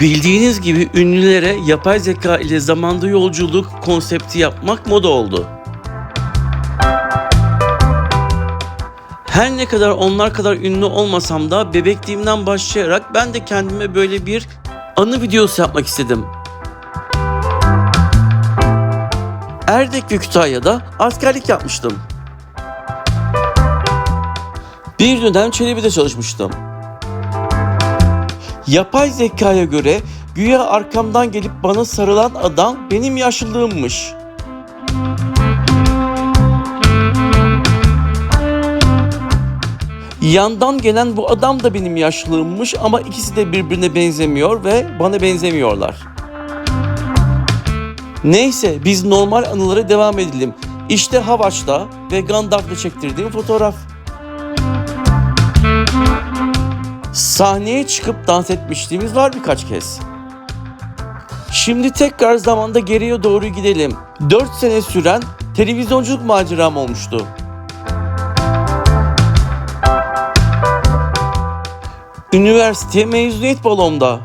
Bildiğiniz gibi ünlülere yapay zeka ile zamanda yolculuk konsepti yapmak moda oldu. Her ne kadar onlar kadar ünlü olmasam da bebekliğimden başlayarak ben de kendime böyle bir anı videosu yapmak istedim. Erdek ve Kütahya'da askerlik yapmıştım. Bir dönem Çelebi'de çalışmıştım. Yapay zekaya göre güya arkamdan gelip bana sarılan adam benim yaşlılığımmış. Yandan gelen bu adam da benim yaşlılığımmış ama ikisi de birbirine benzemiyor ve bana benzemiyorlar. Neyse biz normal anılara devam edelim. İşte Havaç'ta ve Gandalf'la çektirdiğim fotoğraf. Sahneye çıkıp dans etmişliğimiz var birkaç kez. Şimdi tekrar zamanda geriye doğru gidelim. 4 sene süren televizyonculuk maceram olmuştu. Üniversite mezuniyet balonda.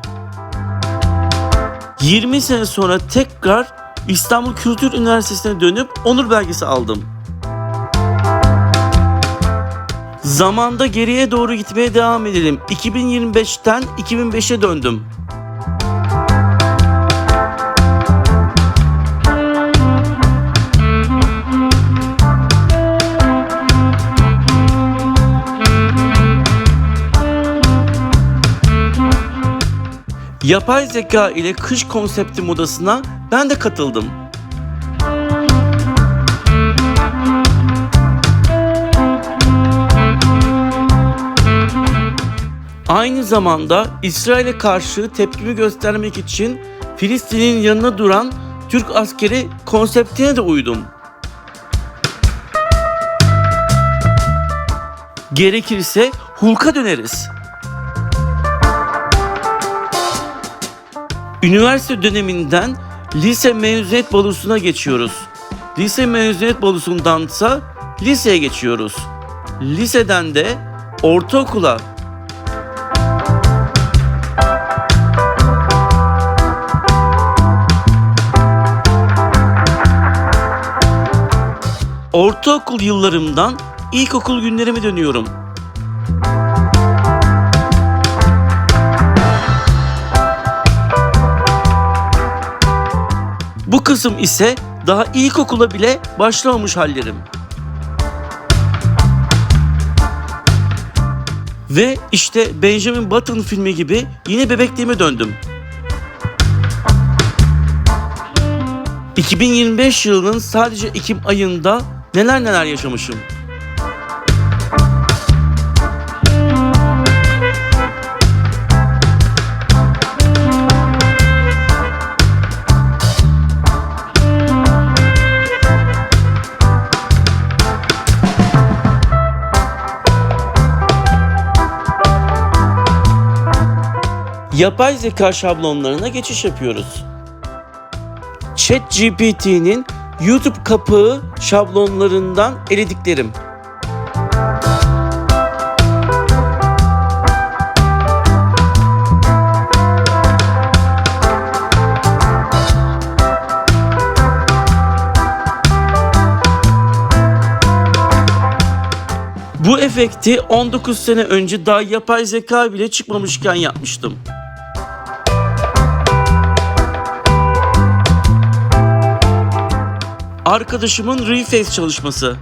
20 sene sonra tekrar İstanbul Kültür Üniversitesi'ne dönüp onur belgesi aldım. Zamanda geriye doğru gitmeye devam edelim. 2025'ten 2005'e döndüm. Yapay zeka ile kış konsepti modasına ben de katıldım. Aynı zamanda İsrail'e karşı tepkimi göstermek için Filistin'in yanına duran Türk askeri konseptine de uydum. Gerekirse Hulk'a döneriz. Üniversite döneminden lise mezuniyet balosuna geçiyoruz. Lise mezuniyet balosundansa liseye geçiyoruz. Liseden de ortaokula Ortaokul yıllarımdan ilkokul günlerime dönüyorum. Bu kısım ise daha ilkokula bile başlamamış hallerim. Ve işte Benjamin Button filmi gibi yine bebekliğime döndüm. 2025 yılının sadece Ekim ayında neler neler yaşamışım. Yapay zeka şablonlarına geçiş yapıyoruz. ChatGPT'nin YouTube kapağı şablonlarından elediklerim. Bu efekti 19 sene önce daha yapay zeka bile çıkmamışken yapmıştım. Arkadaşımın Reface çalışması.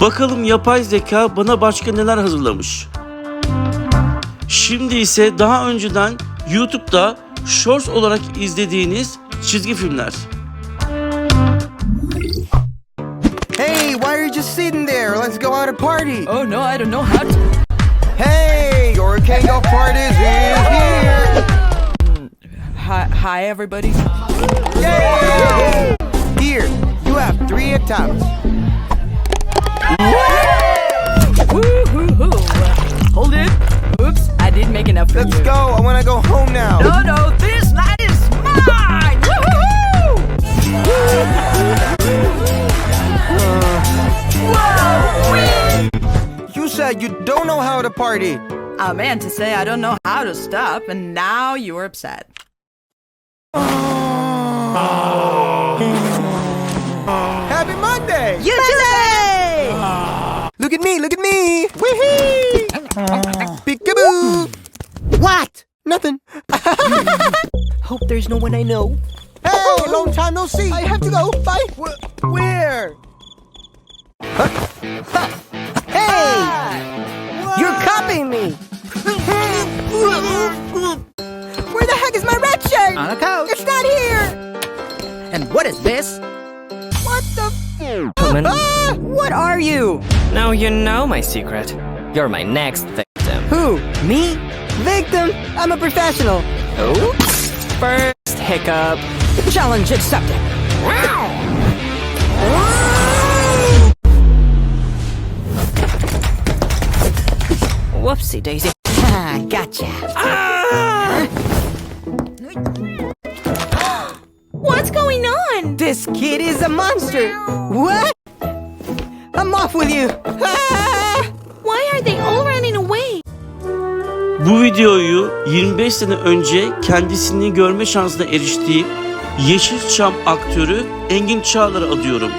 Bakalım yapay zeka bana başka neler hazırlamış. Şimdi ise daha önceden YouTube'da Shorts olarak izlediğiniz çizgi filmler. Hey, why are you just sitting there? Let's go out and party. Oh no, I don't know how to. Hey, your king of parties is here. Hi, hi everybody. Yay! Here, you have three attempts. Woo hoo hoo! enough for Let's you. go. I want to go home to party. I meant to say I don't know how to stop, and now you're upset. Happy Monday. You today! Look at me. Look at me. Wee Peekaboo. What? Nothing. Hope there's no one I know. Hey, long time no see. I have to go. Bye. where? Hey! Ah! You're copying me. Where the heck is my red shirt? On a couch. It's not here. And what is this? What the? Woman. Ah, what are you? Now you know my secret. You're my next victim. Who? Me? Victim? I'm a professional. Oops. First hiccup. Challenge accepted. Whoopsie daisy. Ah, gotcha. What's going on? This kid is a monster. What? I'm off with you. Ah! Why are they all running away? Bu videoyu 25 sene önce kendisini görme şansına eriştiğim Yeşilçam aktörü Engin Çağlar'a adıyorum.